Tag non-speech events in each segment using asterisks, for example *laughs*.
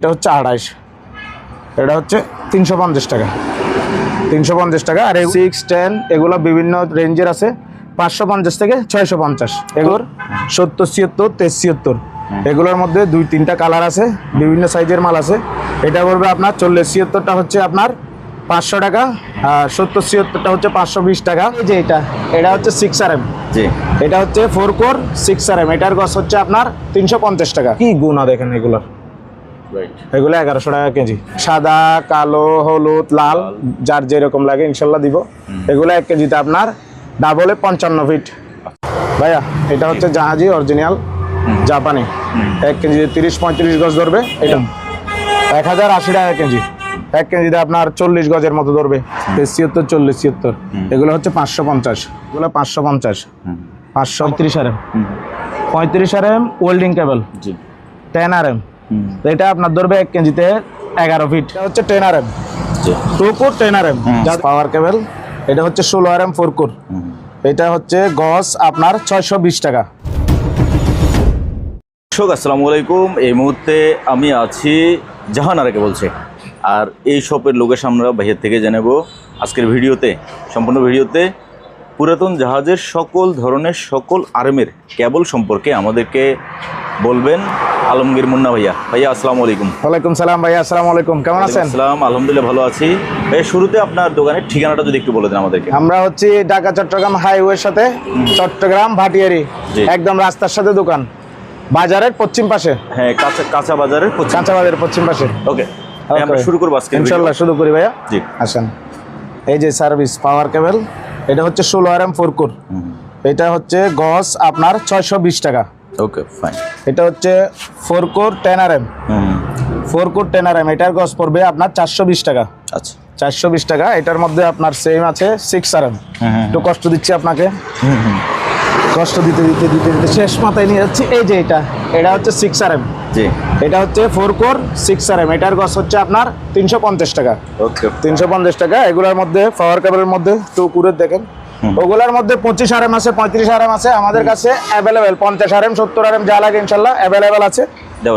এটা হচ্ছে আড়াইশ। এটা হচ্ছে তিনশো পঞ্চাশ টাকা। তিনশো পঞ্চাশ টাকা। আর সিক্স টেন এগুলো বিভিন্ন রেঞ্জের আছে। পাঁচশো পঞ্চাশ থেকে ছয়শো পঞ্চাশ। এগুলোর সত্তর ছিয়াত্তর তেইশ ছিয়াত্তর। এগুলোর মধ্যে দুই তিনটা কালার আছে। বিভিন্ন সাইজের মাল আছে। এটা পড়বে আপনার চল্লিশ ছিয়াত্তরটা হচ্ছে আপনার পাঁচশো টাকা। আর সত্তর ছিয়াত্তরটা হচ্ছে পাঁচশো বিশ টাকা। এই যে এটা এটা হচ্ছে সিক্স আর এম জি। এটা হচ্ছে four core six R M এটার গছ হচ্ছে আপনার তিনশো পঞ্চাশ টাকা। কি গুণা দেখেন এগুলোর? এগুলো এগারোশো টাকা কেজি। সাদা কালো হলুদ লাল যার যেরকম লাগে ইনশাল্লাহ দিব। এগুলো এক কেজিতে আপনার ডাবলে পঞ্চান্ন ফিট। ভাইয়া এটা হচ্ছে জাহাজি অরিজিনাল জাপানি। এক কেজি তিরিশ পঁয়ত্রিশ গজ ধরবে এটা। এক হাজার আশি টাকা কেজি। এক কেজিতে আপনার চল্লিশ গজের মতো ধরবে। ছিয়াত্তর চল্লিশ ছিয়াত্তর। এগুলো হচ্ছে পাঁচশো পঞ্চাশ। এগুলো পাঁচশো পঞ্চাশ। পাঁচশো ত্রিশ আর এম পঁয়ত্রিশ আর এম ওয়েল্ডিং কেবল জি। টেন আর এম এটা আপনার ধরবে এক কেজিতে এগারো ফিট এটা হচ্ছে ten R M two core ten R M power cable এটা হচ্ছে ষোলো আর এম ফোর কোর এটা হচ্ছে গস আপনার ছয়শো বিশ টাকা। দর্শক আসসালামু আলাইকুম। এই মুহূর্তে আমি আছি জাহানারাকে বলছে। আর এই শপের লোকেশ আমরা বাইরের থেকে জানাব। আজকের ভিডিওতে সম্পূর্ণ ভিডিওতে পুরাতন জাহাজের সকল ধরনের সকল আর্মের কেবল সম্পর্কে আমাদেরকে বলবেন আলমগীর মুন্না ভাইয়া। ভাইয়া আসসালামু আলাইকুম। ওয়ালাইকুম সালাম ভাইয়া আসসালামু আলাইকুম। কেমন আছেন? সালাম আলহামদুলিল্লাহ ভালো আছি। ভাইয়া শুরুতে আপনার দোকানের ঠিকানাটা যদি একটু বলে দেন আমাদেরকে। আমরা হচ্ছে ঢাকা চট্টগ্রাম হাইওয়ের সাথে চট্টগ্রাম ভাটিয়ারি একদম রাস্তার সাথে দোকান। বাজারের পশ্চিম পাশে। হ্যাঁ কাঁচা কাঁচা বাজারের পশ্চিম কাঁচা বাজারের পশ্চিম পাশে। ওকে আমরা শুরু করব আজকে ইনশাল্লাহ শুরু করি ভাইয়া। জি। আসেন। এই যে সার্ভিস পাওয়ার কেবল। এটা হচ্ছে ষোলো আর এম ফোর কোর এটা হচ্ছে গস আপনার ছয়শো বিশ টাকা। ওকে ফাইন এটা হচ্ছে four core ten R M four core ten R M এটার গস পড়বে আপনার চারশো বিশ টাকা। আচ্ছা। চারশো বিশ টাকা এটার মধ্যে আপনার সেম আছে সিক্স আর এম একটু কষ্ট দিচ্ছি আপনাকে। কষ্ট দিতে দিতে দিতে দিতে শেষ মাথায় নিয়ে যাচ্ছি। এই যে এটা এটা হচ্ছে সিক্স আর এম জি। এটা হচ্ছে four core six R M এটার গস হচ্ছে আপনার তিনশো পঞ্চাশ টাকা। ওকে। তিনশো পঞ্চাশ টাকা এগুলোর মধ্যে পাওয়ার কেবলের মধ্যে টু কুরের দেখেন। ওগুলোর মধ্যে পঁচিশ আর এম আছে পঁয়ত্রিশ আর এম আছে আমাদের কাছে অ্যাভেলেবেল পঞ্চাশ আর এম সত্তর আর এম যা লাগে ইনশাল্লাহ অ্যাভেলেবেল আছে।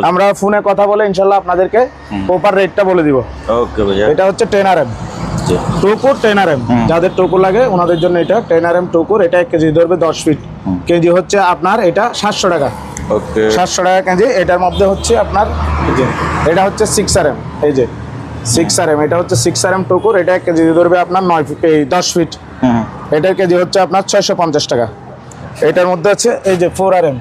আমরা ফোনে কথা বলে ইনশাল্লাহ আপনাদেরকে প্রপার রেটটা বলে দিব। ওকে এটা হচ্ছে টেন আর এম টুকুর টেন আর এম যাদের টুকু লাগে ওনাদের জন্য এটা টেন আর এম টুকুর এটা এক কেজি ধরবে দশ ফিট কেজি হচ্ছে আপনার এটা সাতশো টাকা। ওকে। সাতশো টাকা কেজি এটার মধ্যে হচ্ছে আপনার যে, এটা হচ্ছে সিক্স আর এম এই যে সিক্স আর এম এটা হচ্ছে সিক্স আর এম টুকুর এটা এক কেজি ধরবে আপনার নয় ফিট এই দশ ফিট এটার কেজি হচ্ছে আপনার ছয়শো পঞ্চাশ টাকা। এটার মধ্যে আছে এই যে ফোর আর এম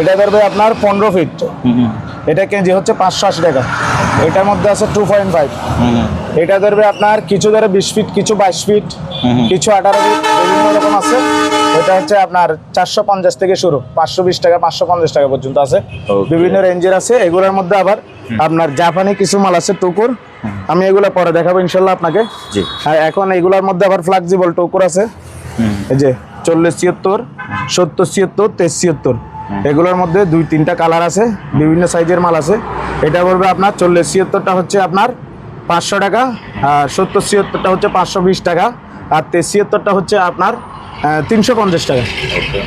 এটা ধরবে আপনার পনেরো ফিট হুম এটা কেজি হচ্ছে পাঁচশো আশি টাকা। এটার মধ্যে আছে টু পয়েন্ট ফাইভ এটা ধরবে আপনার কিছু ধরে বিশ ফিট কিছু বাইশ ফিট কিছু আঠারো ফিট বিভিন্ন রকম আছে। এটা হচ্ছে আপনার চারশো পঞ্চাশ থেকে শুরু পাঁচশো বিশ টাকা পাঁচশো পঞ্চাশ টাকা পর্যন্ত আছে। বিভিন্ন রেঞ্জের আছে এগুলোর মধ্যে আবার আপনার জাপানি কিছু মাল আছে টুকুর। আমি এগুলো পরে দেখাবো ইনশাল্লাহ আপনাকে। জি। আর এখন এগুলোর মধ্যে আবার ফ্লেক্সিবল টুকুর আছে। এই যে চল্লিশ ছিয়াত্তর সত্তর ছিয়াত্তর তেইশ ছিয়াত্তর। এগুলোর মধ্যে দুই তিনটা কালার আছে বিভিন্ন সাইজের মাল আছে। এটা বলবে আপনার চল্লিশ ছিয়াত্তরটা হচ্ছে আপনার পাঁচশো টাকা আর সত্তর ছিয়াত্তরটা হচ্ছে পাঁচশো বিশ টাকা আর ছিয়াত্তরটা হচ্ছে আপনার তিনশো পঞ্চাশ টাকা।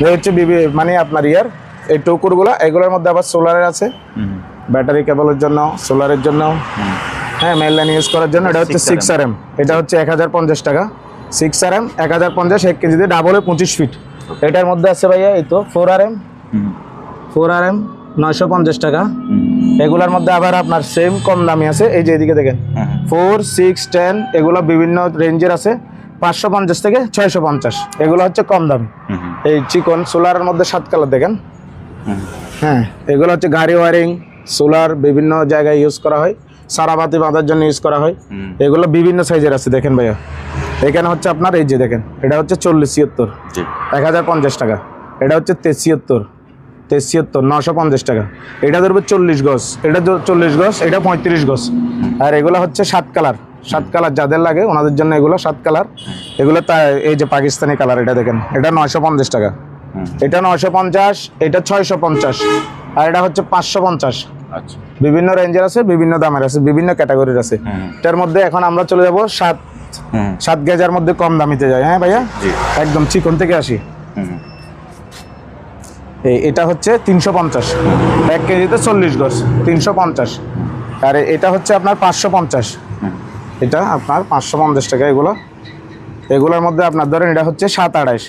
এই হচ্ছে বিবি- মানে আপনার ইয়ার এই টুকুরগুলো এগুলোর মধ্যে আবার সোলারের আছে। ব্যাটারি কেবলের জন্য সোলারের জন্য। হ্যাঁ মেল লাইন ইউজ করার জন্য এটা হচ্ছে সিক্স আর এম এটা হচ্ছে এক হাজার পঞ্চাশ টাকা। সিক্স আর এম এক হাজার পঞ্চাশ এক কেজিতে ডাবলে পঁচিশ ফিট এটার মধ্যে আছে ভাইয়া এই তো four R M four R M নয়শো পঞ্চাশ টাকা। এগুলোর মধ্যে আবার আপনার সেম কম দামি আছে। এই যে এদিকে দেখেন। ফোর সিক্স টেন এগুলো বিভিন্ন রেঞ্জের আছে। পাঁচশো পঞ্চাশ থেকে ছয়শো পঞ্চাশ। এগুলো হচ্ছে কম দামি। এই চিকন সোলারের মধ্যে সাত কালার দেখেন। হ্যাঁ এগুলো হচ্ছে গাড়ি ওয়ারিং সোলার বিভিন্ন জায়গায় ইউজ করা হয়। সারাবাতি বাঁধার জন্য ইউজ করা হয়। এগুলো বিভিন্ন সাইজের আছে দেখেন ভাইয়া। এখানে হচ্ছে আপনার এই যে দেখেন এটা হচ্ছে চল্লিশ ছিয়াত্তর। এক হাজার পঞ্চাশ টাকা। এটা হচ্ছে তেছিয়াত্তর তেছিয়াত্তর নশো পঞ্চাশ টাকা। এটা ধরবে চল্লিশ গজ। এটা চল্লিশ গজ এটা পঁয়ত্রিশ গজ। আর এগুলো হচ্ছে সাত কালার। সাত কালার যাদের লাগে ওনাদের জন্য এগুলো সাত কালার। এগুলো তা এই যে পাকিস্তানি কালার এটা দেখেন। এটা নয়শো পঞ্চাশ টাকা। এটা নয়শো পঞ্চাশ এটা ছয়শো পঞ্চাশ। আর এটা হচ্ছে পাঁচশো পঞ্চাশ। আচ্ছা। বিভিন্ন রেঞ্জের আছে বিভিন্ন দামের আছে বিভিন্ন ক্যাটাগরির আছে। এটার মধ্যে এখন আমরা চলে যাব সাত। সাত গেজার মধ্যে কম দামিতে যাই হ্যাঁ ভাইয়া? একদম চিকন থেকে আসি। এটা হচ্ছে তিনশো পঞ্চাশ। এক কেজিতে চল্লিশ গজ তিনশো পঞ্চাশ। আর এটা হচ্ছে আপনার পাঁচশো পঞ্চাশ। এটা আপনার পাঁচশো পঞ্চাশ টাকা এগুলো। এগুলোর মধ্যে আপনার ধরেন এটা হচ্ছে সাত আড়াইশ।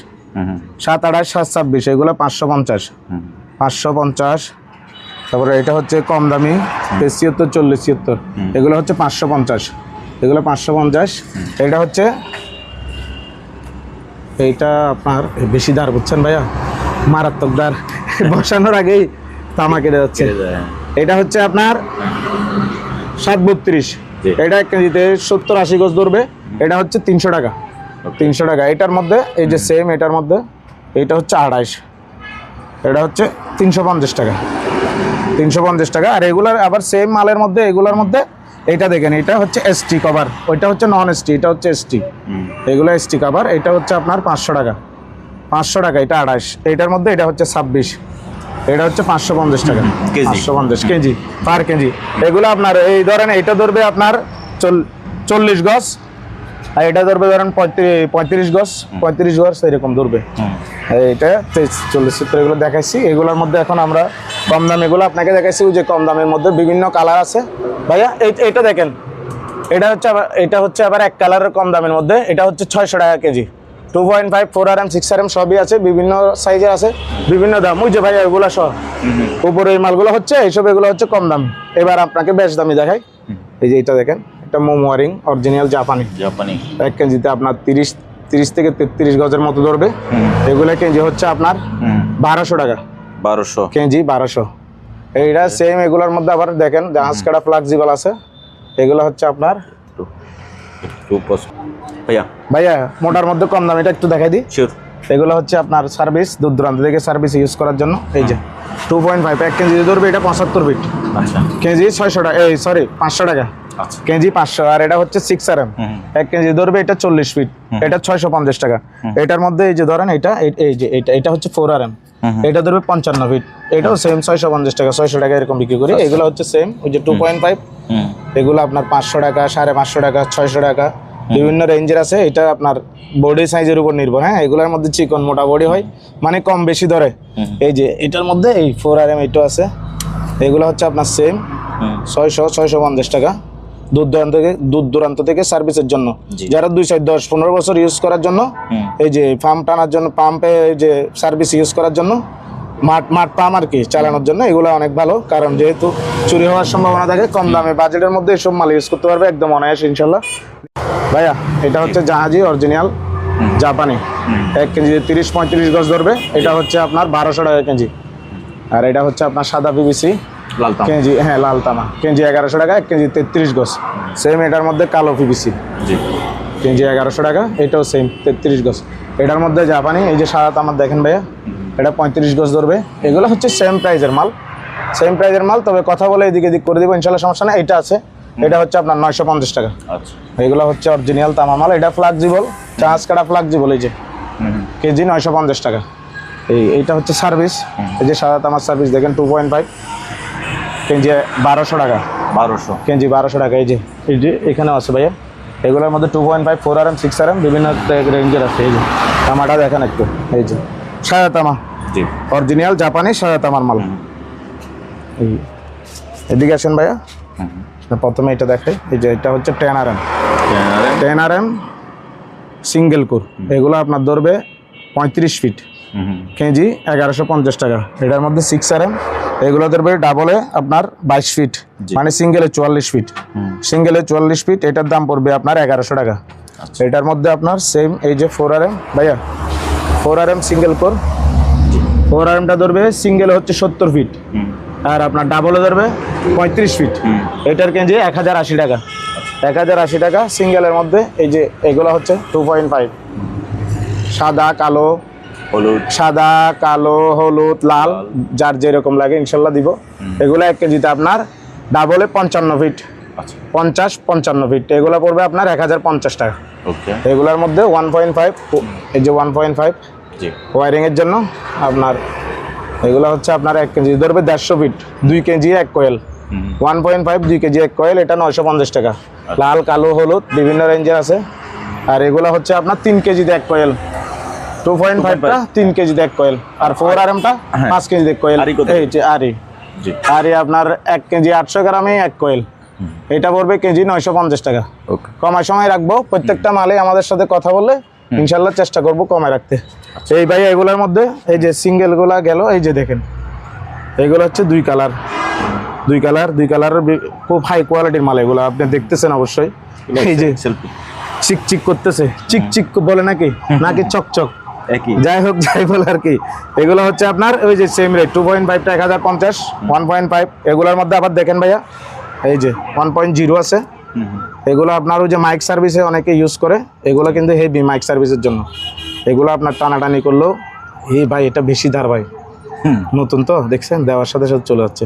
সাত আড়াইশ সাত ছাব্বিশ এগুলো পাঁচশো পঞ্চাশ। পাঁচশো পঞ্চাশ। তারপরে এটা হচ্ছে কম দামি ছিয়াত্তর চল্লিশ ছিয়াত্তর। এগুলো হচ্ছে পাঁচশো পঞ্চাশ। এগুলো পাঁচশো পঞ্চাশ। এটা হচ্ছে এইটা আপনার বেশি দার বুঝছেন ভাইয়া? মারাত্মক দার বসানোর আগেই তামা কেটে যাচ্ছে। এটা হচ্ছে আপনার সাত বত্রিশ। এটা এক কেজিতে সত্তর আশি গজ ধরবে। এটা হচ্ছে তিনশো টাকা। তিনশো টাকা। এটার মধ্যে এই যে সেম এটার মধ্যে এটা হচ্ছে আড়াইশ। এটা হচ্ছে তিনশো পঞ্চাশ টাকা। তিনশো পঞ্চাশ টাকা। আর এগুলার আবার সেম মালের মধ্যে এগুলোর মধ্যে এটা দেখেন এটা হচ্ছে এসটি কভার ওইটা হচ্ছে নন এসটি এটা হচ্ছে এসটি এগুলো এসটি কভার এটা হচ্ছে আপনার পাঁচশো টাকা। পাঁচশো টাকা এটা আড়াইশ। এটার মধ্যে এটা হচ্ছে ছাব্বিশ। এটা হচ্ছে পাঁচশো পঞ্চাশ টাকা। কেজি। পাঁচশো পঞ্চাশ কেজি পার কেজি। এগুলো আপনার এই ধরেন এটা ধরবে আপনার চল- চল্লিশ গজ আর এটা ধরবে ধরেন পঁয়ত্রিশ পঁয়ত্রিশ গজ পঁয়ত্রিশ গজ এরকম ধরবে। তেইশ চল্লিশ সত্তর এগুলো দেখাইছি। এগুলোর মধ্যে এখন আমরা কম দাম এগুলো আপনাকে দেখাইছি যে কম দামের মধ্যে বিভিন্ন কালার আছে। ভাইয়া এইটা দেখেন। এটা হচ্ছে আবার এটা হচ্ছে আবার এক কালারের কম দামের মধ্যে। এটা হচ্ছে ছয়শো টাকা KG. Two point five four R M six R M সবই আছে বিভিন্ন সাইজের আছে বিভিন্ন দাম। ওই যে ভাইয়া এগুলো সব। উপরে এই মালগুলো হচ্ছে এইসব এগুলো হচ্ছে কম দাম। এবার আপনাকে বেশ দামি দেখাই। এই যে এটা দেখেন এটা মোমোয়ারিং অরিজিনাল জাপানি জাপানি এক কেজিতে আপনার তিরিশ তিরিশ থেকে তেত্রিশ গজের মতো ধরবে। এগুলো কেজি হচ্ছে আপনার বারোশো টাকা। বারোশো। কেজি বারোশো। এইটা সেম এগুলোর মধ্যে আবার দেখেন জাহাজ কাটা ফ্লাক্সিবল আছে। এগুলো হচ্ছে আপনার একটু একটু। ভাইয়া। ভাইয়া মোটার মধ্যে কম দাম এটা একটু দেখাই দিই। শিওর এগুলো হচ্ছে আপনার সার্ভিস দূর দূরান্ত থেকে সার্ভিস ইউজ করার জন্য। এই যে টু পয়েন্ট ফাইভ এক কেজি ধরবে এটা পঁচাত্তর ফিট আচ্ছা। কেজি ছয়শো টাকা এই সরি পাঁচশো টাকা। কেজি পাঁচশো আর এটা হচ্ছে সিক্স আর এম এক কেজি ধরবে এটা চল্লিশ ফিট এটা ছয়শো পঞ্চাশ টাকা। এটার মধ্যে এই যে ধরেন এটা এই- যে এটা এটা হচ্ছে ফোর আর এম এটা ধরবে পঞ্চান্ন ফিট এটাও সেম ছয়শো পঞ্চাশ টাকা ছয়শো টাকা এরকম বিক্রি করি। এগুলো হচ্ছে সেম ওই যে টু পয়েন্ট ফাইভ এগুলো আপনার পাঁচশো টাকা সাড়ে পাঁচশো টাকা ছয়শো টাকা। বিভিন্ন রেঞ্জের আছে এটা আপনার বডি সাইজের উপর নির্ভর। হ্যাঁ এগুলোর মধ্যে চিকন মোটা বডি হয় মানে কম বেশি ধরে। এই যে এটার মধ্যে এই ফোর আর এম এটাও আছে। এগুলো হচ্ছে আপনার সেম ছয়শো ছয়শো পঞ্চাশ টাকা। দূর দূরান্ত থেকে দূর দূরান্ত থেকে সার্ভিসের জন্য। যারা দুই চার দশ পনেরো বছর ইউজ করার জন্য এই যে পাম্প টানার জন্য পাম্পে যে সার্ভিস ইউজ করার জন্য মাঠ মাঠ পাম্প আর কি চালানোর জন্য এগুলো অনেক ভালো। কারণ যেহেতু চুরি হওয়ার সম্ভাবনা থাকে কম দামে বাজেটের মধ্যে এসব মাল ইউজ করতে পারবে একদম অনায়াস ইনশাল্লাহ। ভাইয়া এটা হচ্ছে জাহাজি অরিজিনাল জাপানি। এক কেজি তিরিশ পঁয়ত্রিশ গজ ধরবে এটা হচ্ছে আপনার বারোশো টাকা কেজি। আর এটা হচ্ছে আপনার সাদা পিবিসি কেজি হ্যাঁ লাল তামা। কেজি এগারোশো টাকা এক কেজি তেত্রিশ গজ সেম এটার মধ্যে কালো পিবিসি কেজি এগারোশো টাকা এটাও সেম তেত্রিশ গজ এটার মধ্যে জাপানি এই যে সাদা তামার দেখেন ভাইয়া এটা পঁয়ত্রিশ গজ ধরবে। এগুলো হচ্ছে সেম প্রাইজের মাল। সেম প্রাইজের মাল তবে কথা বলে এদিকে এদিক করে দিব ইনশাল্লাহ সমস্যা নেই। এটা আছে। এটা হচ্ছে আপনার নয়শো পঞ্চাশ টাকা। আচ্ছা। এগুলো হচ্ছে অরিজিনাল তামা মাল। এটা ফ্লাক্সিবল চার্জ কাটা ফ্লাক্সিবল এই যে। কেজি নয়শো পঞ্চাশ টাকা। এই এইটা হচ্ছে সার্ভিস এই যে সাদা তামার সার্ভিস দেখেন টু পয়েন্ট ফাইভ কেজি বারোশো টাকা। বারোশো। কেজি বারোশো টাকা এই যে এই যে এখানেও আছে ভাইয়া। এগুলোর মধ্যে two point five four R M six R M বিভিন্ন রেঞ্জের আছে এই যে। তামাটা দেখেন একটু এই যে। সাদা তামা জি। অরিজিনাল জাপানি সাদা তামার মাল এই এদিকে আসেন ভাইয়া। প্রথমে এটা দেখাই এই যে এটা হচ্ছে ten R M ten R M single core এগুলো আপনার ধরবে পঁয়ত্রিশ ফিট কেজি এগারোশো পঞ্চাশ টাকা। এটার মধ্যে সিক্স আর এম এগুলো ধরবে ডাবলে আপনার বাইশ ফিট মানে সিঙ্গেলে চুয়াল্লিশ ফিট সিঙ্গেলে চুয়াল্লিশ ফিট এটার দাম পড়বে আপনার এগারোশো টাকা। আচ্ছা। এটার মধ্যে আপনার সেম এই যে ফোর আর এম ভাইয়া four R M single core four R এমটা ধরবে সিঙ্গেলে হচ্ছে সত্তর ফিট আর আপনার ডাবলে ধরবে পঁয়ত্রিশ ফিট এটার কেজি এক হাজার আশি টাকা। এক হাজার আশি টাকা সিঙ্গেলের মধ্যে এই যে এগুলো হচ্ছে টু পয়েন্ট ফাইভ সাদা কালো হলুদ। সাদা কালো হলুদ লাল যার যেরকম লাগে ইনশাল্লাহ দিব। এগুলো এক কেজিতে আপনার ডাবলে পঞ্চান্ন ফিট আচ্ছা। পঞ্চাশ পঞ্চান্ন ফিট এগুলো পড়বে আপনার এক হাজার পঞ্চাশ টাকা। ওকে। এগুলোর মধ্যে ওয়ান পয়েন্ট ফাইভ এই যে ওয়ান পয়েন্ট ফাইভ ওয়ারিংয়ের জন্য আপনার এগুলো হচ্ছে আপনার এক কেজি। ধরবে দেড়শো ফিট দুই কেজি এক কোয়েল ওয়ান পয়েন্ট ফাইভ দুই কেজি এক কয়েল এটা নয়শো পঞ্চাশ টাকা। লাল কালো হলুদ বিভিন্ন রেঞ্জের আছে। আর এগুলো হচ্ছে আপনার তিন কেজিতে এক কয়েল টু পয়েন্ট ফাইভটা তিন কেজিতে এক কয়েল। আর ফোর আর এমটা হ্যাঁ। পাঁচ কেজিতে এক কয়েল? এই যে আরই। জি। আরই আপনার এক কেজি আটশো গ্রামে এক কয়েল। এটা পড়বে কেজি নয়শো পঞ্চাশ টাকা। ওকে। কমায় সময় রাখব। প্রত্যেকটা মালে আমাদের সাথে কথা বললে ইনশাল্লাহ চেষ্টা করব কমায় রাখতে। এই ভাই এগুলোর মধ্যে এই যে সিঙ্গেলগুলা গেল এই যে দেখেন। এগুলো হচ্ছে দুই কালার। দুই কালার দুই কালারের খুব হাই কোয়ালিটির মাল এগুলো। আপনি দেখতেছেন অবশ্যই। এই যে চিক চিক করতেছে। চিক চিক বলে নাকি? নাকি চকচক? একই। যাই হোক যাই বলে আর কি। এগুলো হচ্ছে আপনার ওই যে সেম রেট টু পয়েন্ট ফাইভটা এক হাজার পঞ্চাশ ওয়ান পয়েন্ট ফাইভ এগুলোর মধ্যে আবার দেখেন ভাইয়া এই যে ওয়ান পয়েন্ট জিরো আছে। এগুলো আপনার ওই যে মাইক সার্ভিসে অনেকে ইউজ করে এগুলো কিন্তু হেভি মাইক সার্ভিসের জন্য। এগুলো আপনার টানাটানি করলেও এই ভাই এটা বেশি ধার ভাই। নতুন তো দেখছেন? দেওয়ার সাথে সাথে চলে যাচ্ছে।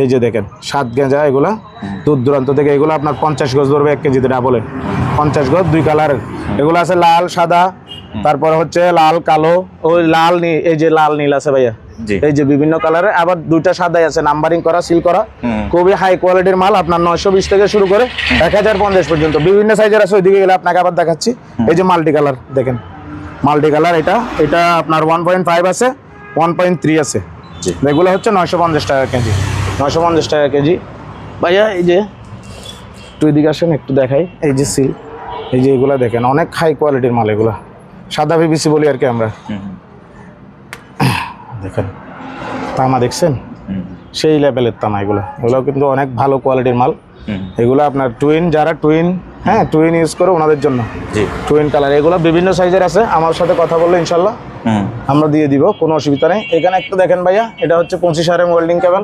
এই যে দেখেন সাত গেঁজা এগুলা দূর দূরান্ত থেকে এগুলো আপনার পঞ্চাশ গজ ধরবে এক কেজিতে ডাবলে পঞ্চাশ গজ দুই কালারের এগুলো আছে লাল সাদা তারপর হচ্ছে লাল কালো ওই লাল নীল এই যে লাল নীল আছে ভাইয়া এই যে বিভিন্ন কালারের আবার দুইটা সাদাই আছে নাম্বারিং করা সিল করা। খুবই হাই কোয়ালিটির মাল আপনার নয়শো বিশ থেকে শুরু করে এক হাজার পঞ্চাশ পর্যন্ত। বিভিন্ন সাইজের আছে ওইদিকে গেলে আপনাকে আবার দেখাচ্ছি। এই যে মাল্টি কালার দেখেন। মাল্টি কালার এটা এটা আপনার ওয়ান পয়েন্ট ফাইভ আছে ওয়ান পয়েন্ট থ্রি আছে। এগুলো হচ্ছে নয়শো পঞ্চাশ টাকা কেজি। নয়শো পঞ্চাশ টাকা কেজি। ভাইয়া এই যে একটু এদিকে আসেন একটু দেখাই। এই যে সিল এই যে এগুলা দেখেন অনেক হাই কোয়ালিটির মাল এগুলা। সাদা বিবিসি বলি আর কি আমরা। দেখেন তামা দেখছেন? সেই লেভেলের তামা এগুলো। এগুলো কিন্তু অনেক ভালো কোয়ালিটির মাল। এগুলো আপনার টুইন যারা টুইন হ্যাঁ টুইন ইউজ করে ওনাদের জন্য। টুইন কালার এগুলো বিভিন্ন সাইজের আছে। আমার সাথে কথা বললে ইনশাল্লাহ আমরা দিয়ে দিব কোনো অসুবিধা নেই। এখানে একটু দেখেন ভাইয়া এটা হচ্ছে পঁচিশ আর এম ওয়েল্ডিং কেবল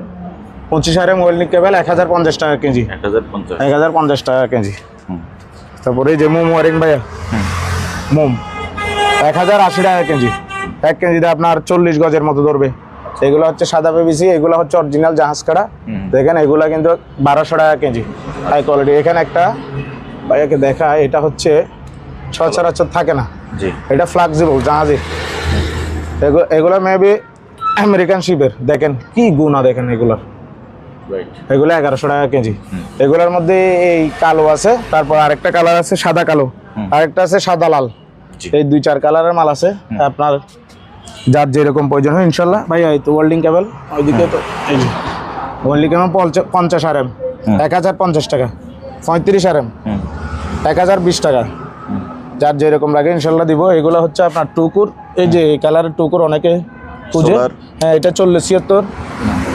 পঁচিশ আর এম ওয়েল্ডিং কেবল এক হাজার পঞ্চাশ টাকা কেজি। এক হাজার পঞ্চাশ। টাকা কেজি। তারপরে যে মোম ওয়ারিং ভাইয়া। মোম। এক হাজার আশি টাকা কেজি। এক কেজিতে আপনার চল্লিশ গজের মতো ধরবে। এগুলো হচ্ছে সাদা পেবিসি এগুলো হচ্ছে অরিজিনাল জাহাজ কাটা দেখেন এগুলো কিন্তু বারোশো টাকা কেজি। হাই কোয়ালিটি এখানে একটা ভাইয়াকে দেখা এটা হচ্ছে সচরাচর থাকে না। এটা ফ্লাক্সিবল জাহাজে। এগুলো এগুলো মেবি আমেরিকান শিপের দেখেন কি গুণা দেখেন এগুলোর। এগুলো এগারোশো টাকা কেজি। এগুলোর মধ্যে এই কালো আছে তারপর আরেকটা কালার আছে সাদা কালো। আরেকটা আছে সাদা লাল। এই দুই চার কালারের মাল আছে। আপনার যার যেরকম প্রয়োজন হয় ইনশাল্লাহ। ভাই এই তো ওয়েল্ডিং কেবল ওইদিকে তো এই যে ওয়েল্ডিং কেবল পঞ্চাশ আর এম এক হাজার পঞ্চাশ টাকা পঁয়ত্রিশ আর এম এক হাজার বিশ টাকা। যার যেরকম লাগে ইনশাল্লাহ দিব। এগুলো হচ্ছে আপনার টুকুর এই যে কালারের টুকুর অনেকে খুঁজে। হ্যাঁ এটা চল্লিশ ছিয়াত্তর।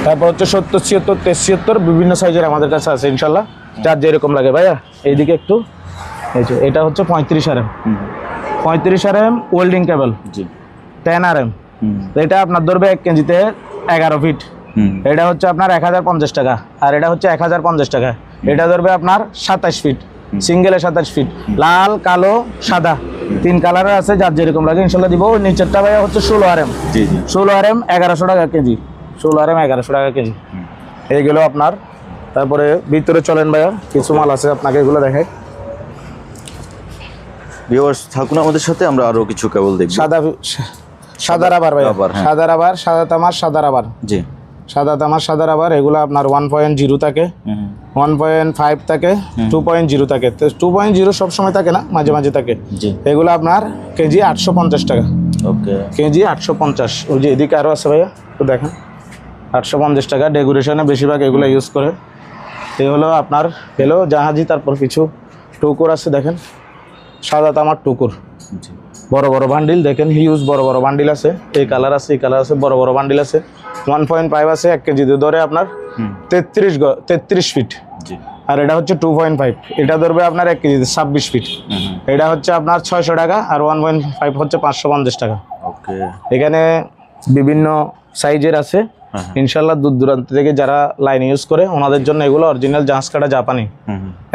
তারপর হচ্ছে সত্তর ছিয়াত্তর তেইশ ছিয়াত্তর বিভিন্ন সাইজের আমাদের কাছে আছে ইনশাল্লাহ। যার যেরকম লাগে ভাইয়া এইদিকে একটু। এই যে এটা হচ্ছে পঁয়ত্রিশ আর এম পঁয়ত্রিশ আর এম ওয়েল্ডিং কেবল জি। টেন আর এম এটা আপনার ধরবে এক কেজিতে এগারো ফিট এটা হচ্ছে আপনার এক হাজার পঞ্চাশ টাকা। আর এটা হচ্ছে এক হাজার পঞ্চাশ টাকা। এটা ধরবে আপনার সাতাশ ফিট সিঙ্গেলে সাতাশ ফিট লাল কালো সাদা। তিন কালারের আছে যার যেরকম লাগে ইনশাল্লাহ দিব। নিচেরটা ভাইয়া হচ্ছে ষোলো আর এম ষোলো আর এম এগারোশো টাকা কেজি। ষোলো আর এম এগারোশো টাকা কেজি। এইগুলো আপনার। তারপরে ভিতরে চলেন ভাইয়া কিছু মাল আছে আপনাকে এগুলো দেখাই। ভিউয়ার্স থাকুন আমাদের সাথে আমরা আরও কিছু কেবল দেখব। সাদা সাদা রাবার রাবার, হ্যাঁ। সাদা রাবার সাদা তামার সাদা রাবার জি। সাদা তামার সাদা রাবার এগুলো আপনার ওয়ান পয়েন্ট জিরো থাকে। ওয়ান পয়েন্ট ফাইভ থাকে টু পয়েন্ট জিরো থাকে। তো টু পয়েন্ট জিরো সবসময় থাকে না মাঝে মাঝে থাকে। জি। এগুলো আপনার কেজি আটশো পঞ্চাশ টাকা। ওকে। কেজি আটশো পঞ্চাশ। ওই যে এদিকে আরও আছে ভাইয়া তো দেখেন। আটশো পঞ্চাশ টাকা ডেকোরেশনে বেশিরভাগ এগুলো ইউজ করে। এ হলো আপনার এলো জাহাজি তারপর কিছু টুকুর আছে দেখেন। সাদা তামার টুকুর। বড় বড় বান্ডিল দেখেন হিউজ বড় বড় বান্ডিল আছে। এই কালার আছে এই কালার আছে বড় বড় বান্ডিল আছে। ওয়ান পয়েন্ট ফাইভ আছে এক কেজি ধরে আপনার তেত্রিশ গ তেত্রিশ ফিট আর এটা হচ্ছে টু পয়েন্ট ফাইভ এটা ধরবে আপনার এক কেজিতে ছাব্বিশ ফিট এটা হচ্ছে আপনার ছয়শো টাকা আর ওয়ান পয়েন্ট ফাইভ হচ্ছে পাঁচশো পঞ্চাশ টাকা। এখানে বিভিন্ন সাইজের আছে। হ্যাঁ, হ্যাঁ। ইনশাল্লাহ দূর দূরান্ত থেকে যারা লাইন ইউজ করে ওনাদের জন্য এগুলো অরিজিনাল জাহাজ কাটা জাপানি।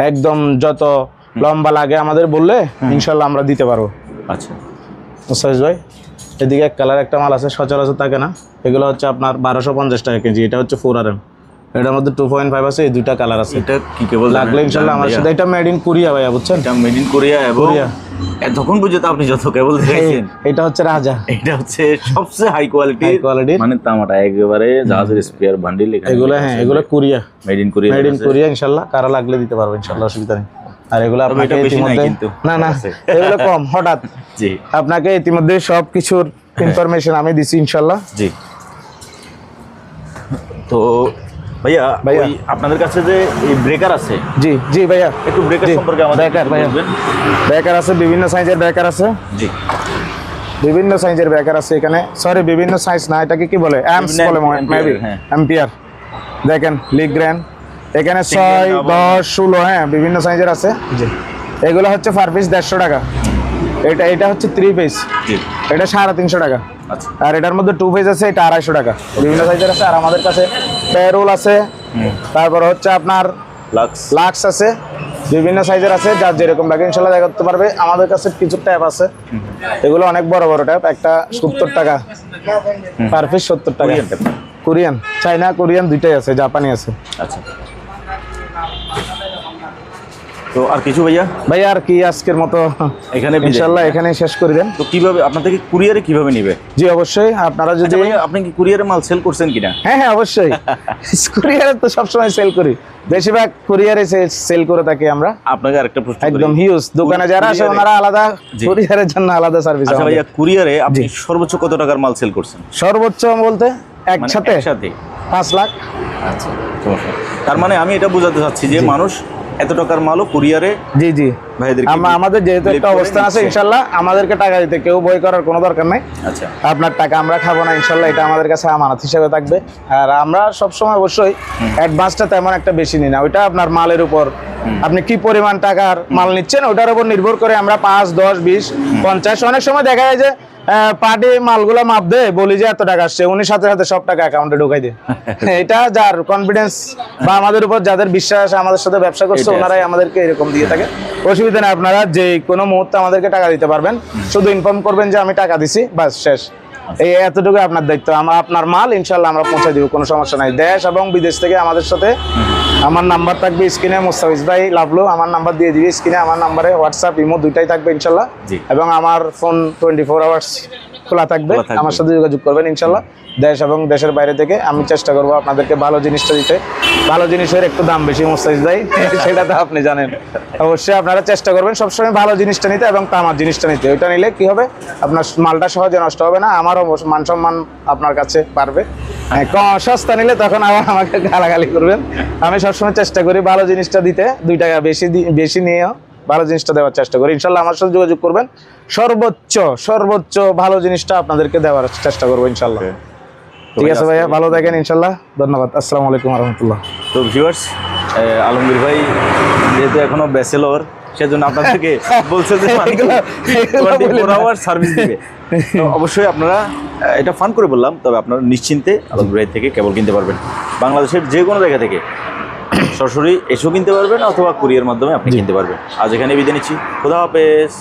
একদম যত লম্বা লাগে আমাদের বললে ইনশাল্লাহ আমরা দিতে পারব। আচ্ছা। মোস্তাফিজ ভাই এদিকে এক কালার একটা মাল আছে সচরাচর থাকে না? এগুলো হচ্ছে আপনার বারোশো পঞ্চাশ টাকা কেজি এটা হচ্ছে ফোর আর এম এটার মধ্যে টু পয়েন্ট ফাইভ আছে এই দুইটা কালার আছে। এটা কি কেবল লাগলে ইনশাল্লাহ আমার সাথে। এটা মেড ইন কোরিয়া ভাইয়া বুঝছেন? এটা মেড ইন কোরিয়া এবং কোরিয়া। এতক্ষণ পর্যন্ত আপনি যত কেবল দেখেছেন এটা হচ্ছে রাজা। এটা হচ্ছে সবচেয়ে হাই কোয়ালিটি হাই কোয়ালিটির মানে তামাটা একেবারে জাহাজের স্পেয়ার বান্ডিল এগুলো হ্যাঁ এগুলো Korea made in Korea made in Korea ইনশাল্লাহ। কারা লাগলে দিতে পারব ইনশাল্লাহ অসুবিধা নেই। আর এগুলো আপনাকে ইতিমধ্যে না না এগুলো কম *laughs* হঠাৎ। জি। আপনাকে ইতিমধ্যে সব কিছুর ইনফরমেশন আমি দিছি ইনশাল্লাহ। জি। তো ভাইয়া ভাইয়া। আপনাদের কাছে যে এই ব্রেকার আছে জি জি ভাইয়া। একটু ব্রেকার সম্পর্কে আমাদের ব্রেকার ভাইয়া। ব্রেকার আছে বিভিন্ন সাইজের ব্রেকার আছে। জি। বিভিন্ন সাইজের ব্রেকার আছে এখানে। সরি বিভিন্ন সাইজ না এটাকে কি বলে? অ্যাম্পস বলে মেবি হ্যাঁ। অ্যাম্পিয়ার দেখেন লিগ গ্র্যান্ড এখানে ছয় দশ ষোলো হ্যাঁ বিভিন্ন সাইজের আছে। এগুলো হচ্ছে পার পিস দেড়শো টাকা। এটা এটা হচ্ছে থ্রি পিস এটা সাড়ে তিনশো টাকা। আচ্ছা। আর এটার মধ্যে টু পিস আছে এটা আড়াইশো টাকা। বিভিন্ন সাইজের আছে আর আমাদের কাছে প্যারোল আছে। তারপর হচ্ছে আপনার লাক্স আছে। বিভিন্ন সাইজের আছে যার যেরকম লাগে ইনশাল্লাহ দেখা করতে পারবে। আমাদের কাছে কিছু ট্যাপ আছে। এগুলো অনেক বড় বড় ট্যাপ একটা সত্তর টাকা। পার পিস সত্তর টাকা। কোরিয়ান চাইনা কোরিয়ান দুইটাই আছে জাপানি আছে। আচ্ছা। তো আর কিছু ভাইয়া? ভাই আর কি আজকের মতো? এখানে। ইনশাল্লাহ এখানেই শেষ করে দেন। তো কীভাবে আপনার থেকে কুরিয়ারে কীভাবে নিবে? জি অবশ্যই। আপনারা যদি আচ্ছা আপনি কি কুরিয়ারে মাল সেল করছেন কিনা? হ্যাঁ হ্যাঁ অবশ্যই। *laughs* কুরিয়ারে তো সবসময় সেল করি। বেশিরভাগ কুরিয়ারে সেল করে থাকি আমরা। আপনাকে আরেকটা প্রশ্ন একদম হিউজ দোকানে যারা আসে ওনারা আলাদা। কুরিয়ারের জন্য আলাদা সার্ভিস আচ্ছা ভাইয়া কুরিয়ারে আপনি সর্বোচ্চ কত টাকার মাল সেল করছেন? সর্বোচ্চ বলতে মানে একসাথে একসাথে? পাঁচ লাখ। আচ্ছা তার মানে আমি এটা বোঝাতে চাচ্ছি যে মানুষ এত টাকার মালও কুরিয়ারে জি জি। ভাইদেরকে আমা- আমাদের যেহেতু একটা অবস্থান আছে। ইনশাল্লাহ আমাদেরকে টাকা দিতে কেউ বই করার কোনো দরকার নাই। আচ্ছা। আপনার টাকা আমরা খাব না ইনশাল্লাহ এটা আমাদের কাছে আমানত হিসেবে থাকবে। আর আমরা সবসময় অবশ্যই অ্যাডভান্সটা তেমন একটা বেশি নিই না ওইটা আপনার মালের উপর। আপনি কি পরিমাণ টাকার মাল নিচ্ছেন ওটার উপর নির্ভর করে আমরা পাঁচ দশ বিশ পঞ্চাশ অনেক সময় দেখা যায় যে পার্টি মালগুলো মাপ দে বলি যে এত টাকা আসছে। উনি সাথে সাথে সব টাকা অ্যাকাউন্টে ঢুকাই দেয় *laughs* এটা যার কনফিডেন্স বা আমাদের উপর যাদের বিশ্বাস আমাদের সাথে ব্যবসা করছে ওনারাই আমাদেরকে এরকম দিয়ে থাকে। অসুবিধা নেই আপনারা যে কোনো মুহূর্তে আমাদেরকে টাকা দিতে পারবেন। শুধু ইনফর্ম করবেন যে আমি টাকা দিছি বাস শেষ। এই এতটুকু আপনার দায়িত্ব। আমরা আপনার মাল ইনশাল্লাহ আমরা পৌঁছে দিব কোনো সমস্যা নাই। দেশ এবং বিদেশ থেকে আমাদের সাথে আমার নাম্বার থাকবে স্ক্রিনে মুস্তাফিজ ভাই লাভলু আমার নাম্বার দিয়ে দিবি স্ক্রিনে আমার নাম্বারে হোয়াটসঅ্যাপ ইমো দুইটাই থাকবে ইনশাল্লাহ। এবং আমার ফোন টোয়েন্টি ফোর আওয়ার্স খোলা থাকবে। আমার সাথে যোগাযোগ করবেন ইনশাল্লাহ। দেশ এবং দেশের বাইরে থেকে আমি চেষ্টা করব আপনাদেরকে ভালো জিনিসটা দিতে। ভালো জিনিসের একটু দাম বেশি মুস্তাফিজ ভাই। *laughs* সেটা তো আপনি জানেন। অবশ্যই আপনারা চেষ্টা করবেন সবসময় ভালো জিনিসটা নিতে এবং তামার জিনিসটা নিতে। ওইটা নিলে কি হবে? আপনার মালটা সহজে নষ্ট হবে না আমারও মান সম্মান আপনার কাছে পারবে হ্যাঁ, সস্তা নিলে তখন আবার আমাকে গালাগালি করবেন। আমি সবসময় চেষ্টা করি ভালো জিনিসটা দিতে। দুই টাকা বেশি বেশি নিয়েও। ভালো জিনিসটা দেওয়ার চেষ্টা করি। ইনশাল্লাহ আমার সাথে যোগাযোগ করবেন। সর্বোচ্চ সর্বোচ্চ ভালো জিনিসটা আপনাদেরকে দেওয়ার চেষ্টা করব ইনশাল্লাহ। ঠিক আছে ভাইয়া ভালো থাকেন ইনশাল্লাহ। ধন্যবাদ। আসসালামু আলাইকুম রহমতুল্লাহ তো ভিউয়ার্স আলমগীর ভাই যেহেতু এখনও ব্যাচেলর সেজন্য আপনাদেরকে *laughs* বলছে যে সার্ভিস দিবে। অবশ্যই আপনারা এটা ফান করে বললাম তবে আপনারা নিশ্চিন্তে আলমগীর ভাই থেকে কেবল কিনতে পারবেন। বাংলাদেশের যে কোনো জায়গা থেকে। সরাসরি এসেও কিনতে পারবেন অথবা কুরিয়ার মাধ্যমে আপনি কিনতে পারবেন। আজ এখানে বিদায় নিচ্ছি। খোদা হাফেজ।